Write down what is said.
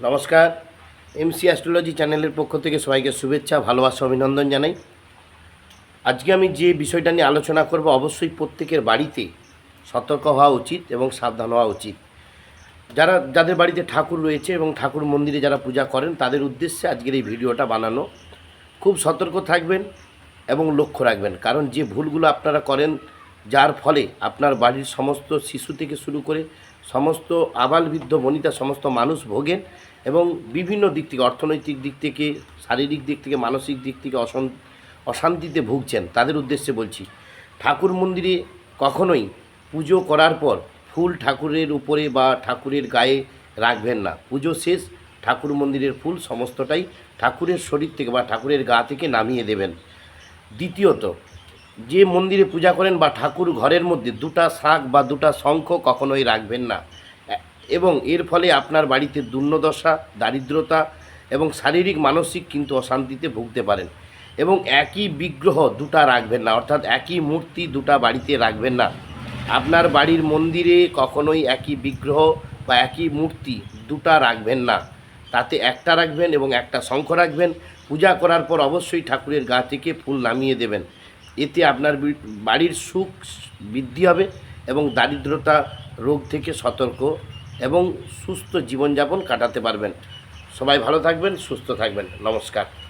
নমস্কার। MC astrology চ্যানেলের পক্ষ থেকে সবাইকে শুভেচ্ছা, ভালোবাসা, অভিনন্দন জানাই। আজকে আমি যে বিষয়টা নিয়ে আলোচনা করব, অবশ্যই প্রত্যেকের বাড়িতে সতর্ক হওয়া উচিত এবং সাবধান হওয়া উচিত। যারা, যাদের বাড়িতে ঠাকুর রয়েছে এবং ঠাকুর মন্দিরে যারা পূজা করেন, তাদের উদ্দেশ্যে আজকের এই ভিডিওটা বানানো। খুব সতর্ক থাকবেন এবং লক্ষ্য রাখবেন, কারণ যে ভুলগুলো আপনারা করেন, যার ফলে আপনার বাড়ির সমস্ত শিশু থেকে শুরু করে সমস্ত আবালবৃদ্ধ বনিতা, সমস্ত মানুষ ভোগেন এবং বিভিন্ন দিক থেকে, অর্থনৈতিক দিক থেকে, শারীরিক দিক থেকে, মানসিক দিক থেকে অশান, অশান্তিতে ভুগছেন। তাদের উদ্দেশ্যে বলছি, ঠাকুর মন্দিরে কখনোই পুজো করার পর ফুল ঠাকুরের উপরে বা ঠাকুরের গায়ে রাখবেন না। পুজো শেষ, ঠাকুর মন্দিরের ফুল সমস্তটাই ঠাকুরের শরীর থেকে বা ঠাকুরের গা থেকে নামিয়ে দেবেন। দ্বিতীয়ত যে মন্দিরে পূজা করেন বা ঠাকুর ঘরের মধ্যে দুটা শাঁখ বা দুটা শঙ্খ কখনোই রাখবেন না। এবং এর ফলে আপনার বাড়িতে দুর্নদশা, দারিদ্রতা এবং শারীরিক, মানসিক কিন্তু অশান্তিতে ভুগতে পারেন। এবং একই বিগ্রহ দুটা রাখবেন না, অর্থাৎ একই মূর্তি দুটা বাড়িতে রাখবেন না। আপনার বাড়ির মন্দিরে কখনোই একই বিগ্রহ বা একই মূর্তি দুটা রাখবেন না। তাতে একটা রাখবেন এবং একটা শঙ্খ রাখবেন। পূজা করার পর অবশ্যই ঠাকুরের গা থেকে ফুল নামিয়ে দেবেন। এতে আপনার বাড়ির সুখ বৃদ্ধি হবে এবং দারিদ্রতা রোগ থেকে সতর্ক এবং সুস্থ জীবনযাপন কাটাতে পারবেন। সবাই ভালো থাকবেন, সুস্থ থাকবেন। নমস্কার।